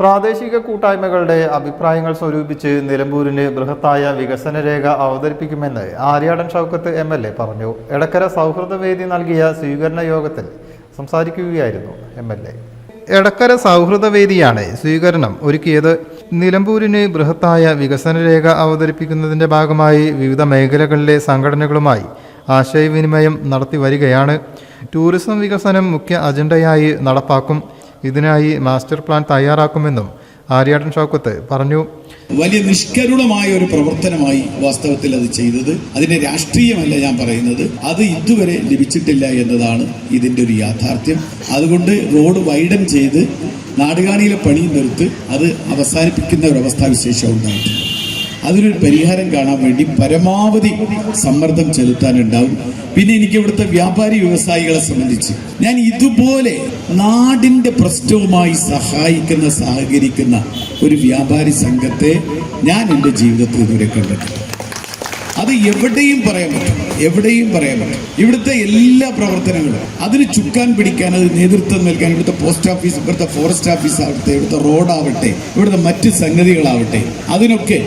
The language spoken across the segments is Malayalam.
പ്രാദേശിക കൂട്ടായ്മകളുടെ അഭിപ്രായങ്ങൾ സ്വരൂപിച്ച് നിലമ്പൂരിന് ബൃഹത്തായ വികസന രേഖ അവതരിപ്പിക്കുമെന്ന് Aryadan Shoukath M L A പറഞ്ഞു. എടക്കര സൗഹൃദവേദി നൽകിയ സ്വീകരണ യോഗത്തിൽ സംസാരിക്കുകയായിരുന്നു എം എൽ എ. എടക്കര സൗഹൃദവേദിയാണ് സ്വീകരണം ഒരുക്കിയത്. നിലമ്പൂരിന് ബൃഹത്തായ വികസന രേഖ അവതരിപ്പിക്കുന്നതിന്റെ ഭാഗമായി വിവിധ മേഖലകളിലെ സംഘടനകളുമായി ആശയവിനിമയം നടത്തി വരികയാണ്. ടൂറിസം വികസനം മുഖ്യ അജണ്ടയായി നടപ്പാക്കും. ഇതിനായി മാസ്റ്റർ പ്ലാൻ തയ്യാറാക്കുമെന്നും ആര്യാടൻ ഷൗക്കത്ത് പറഞ്ഞു. വലിയ നിഷ്കരുണമായ ഒരു പ്രവർത്തനമായി വാസ്തവത്തിൽ അത് ചെയ്തത്. അതിന്റെ രാഷ്ട്രീയമല്ല ഞാൻ പറയുന്നത്. അത് ഇതുവരെ ലഭിച്ചിട്ടില്ല എന്നതാണ് ഇതിന്റെ ഒരു യാഥാർത്ഥ്യം. അതുകൊണ്ട് റോഡ് വൈഡൻ ചെയ്ത് നാടുകാണിയിലെ പണി നിർത്ത് അത് അവസാനിപ്പിക്കുന്ന ഒരു അവസ്ഥാവിശേഷം ഉണ്ടായിട്ടുണ്ട്. അതിനൊരു പരിഹാരം കാണാൻ വേണ്ടി പരമാവധി സമ്മർദ്ദം ചെലുത്താനുണ്ടാവും. പിന്നെ എനിക്ക് ഇവിടുത്തെ വ്യാപാരി വ്യവസായികളെ സംബന്ധിച്ച് ഞാൻ ഇതുപോലെ നാടിന്റെ പ്രശ്നവുമായി സഹായിക്കുന്ന സഹകരിക്കുന്ന ഒരു വ്യാപാരി സംഘത്തെ ഞാൻ എന്റെ ജീവിതത്തിൽ ഇതുവരെ കണ്ടിട്ടുണ്ട് അത് എവിടെയും പറയാൻ പറ്റും എവിടെയും പറയാൻ പറ്റും ഇവിടുത്തെ എല്ലാ പ്രവർത്തനങ്ങളും അതിന് ചുക്കാൻ പിടിക്കാൻ അത് നേതൃത്വം നൽകാൻ ഇവിടുത്തെ പോസ്റ്റ് ഓഫീസ് ഇവിടുത്തെ ഫോറസ്റ്റ് ഓഫീസ് ആവട്ടെ ഇവിടുത്തെ റോഡാവട്ടെ ഇവിടുത്തെ മറ്റ് സംഗതികളാവട്ടെ അതിനൊക്കെ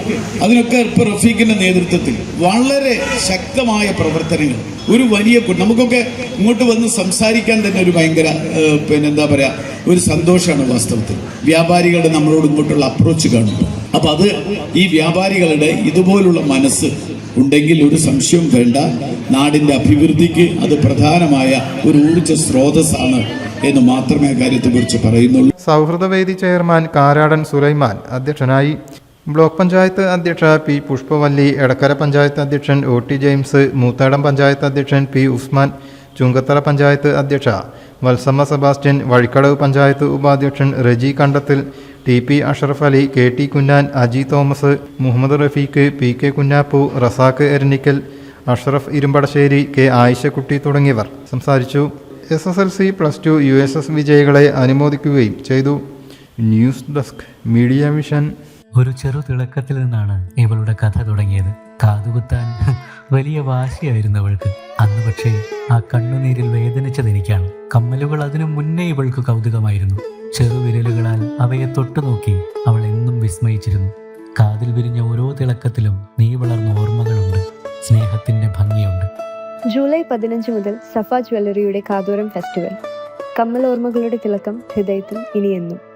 അതിനൊക്കെ ഇപ്പൊ റഫീഖിന്റെ നേതൃത്വത്തിൽ വളരെ ശക്തമായ പ്രവർത്തനങ്ങൾ. ഒരു വലിയ നമുക്കൊക്കെ ഇങ്ങോട്ട് വന്ന് സംസാരിക്കാൻ തന്നെ ഒരു ഭയങ്കര പിന്നെ എന്താ പറയാ ഒരു സന്തോഷമാണ് വാസ്തവത്തിൽ. വ്യാപാരികളുടെ നമ്മളോട് ഇങ്ങോട്ടുള്ള അപ്രോച്ച് കാണുമ്പോൾ. അപ്പൊ അത് ഈ വ്യാപാരികളുടെ ഇതുപോലുള്ള മനസ്സ് ഉണ്ടെങ്കിൽ ഒരു സംശയവും വേണ്ട. നാടിന്റെ അഭിവൃദ്ധിക്ക് അത് പ്രധാനമായ ഒരു ഊർജ സ്രോതസ്സാണ് എന്ന് മാത്രമേ കാര്യത്തെക്കുറിച്ച് പറയുന്നുള്ളൂ. സൗഹൃദവേദി ചെയർമാൻ കാരാടൻ സുലൈമാൻ അധ്യക്ഷനായി. ബ്ലോക്ക് പഞ്ചായത്ത് അധ്യക്ഷ പി പുഷ്പവല്ലി എടക്കര പഞ്ചായത്ത് അധ്യക്ഷൻ O T James Moothedam panchayat അധ്യക്ഷൻ പി ഉസ്മാൻ ചുങ്കത്തറ പഞ്ചായത്ത് അധ്യക്ഷ വത്സമ്മ സെബാസ്റ്റ്യൻ വഴിക്കടവ് പഞ്ചായത്ത് ഉപാധ്യക്ഷൻ Reji Kandathil T P Ashraf Ali K T Kunhan Aji Thomas Muhammad Rafeeq P K Kunhappu Razak Eranikkal Ashraf Irumbadassery K Ayishakutty തുടങ്ങിയവർ സംസാരിച്ചു. S S L C plus two U S S വിജയികളെ അനുമോദിക്കുകയും ചെയ്തു. News desk media mission. ഒരു ചെറു തിളക്കത്തിൽ നിന്നാണ് ഇവളുടെ കഥ തുടങ്ങിയത്. കാതുകുത്താൻ വലിയ വാശിയായിരുന്നു അവൾക്ക്. അന്ന് പക്ഷേ ആ കണ്ണുനീരിൽ വേദനിച്ചത് എനിക്കാണ് കമ്മലുകൾ അതിനു മുന്നേ ഇവൾക്ക് കൗതുകമായിരുന്നു. ചെറുവിരലുകളാൽ അവയെ തൊട്ടുനോക്കി അവൾ എന്നും വിസ്മയിച്ചിരുന്നു. കാതിൽ വിരിഞ്ഞ ഓരോ തിളക്കത്തിലും നീ വളർന്ന ഓർമ്മകളുണ്ട്. സ്നേഹത്തിന്റെ ഭംഗിയുണ്ട്. ജൂലൈ പതിനഞ്ച് മുതൽ സഫ ജ്വല്ലറിയുടെ കാതോരം ഫെസ്റ്റിവൽ. കമ്മൽ ഓർമ്മകളുടെ തിളക്കം ഹൃദയത്തിൽ ഇനിയെന്നും.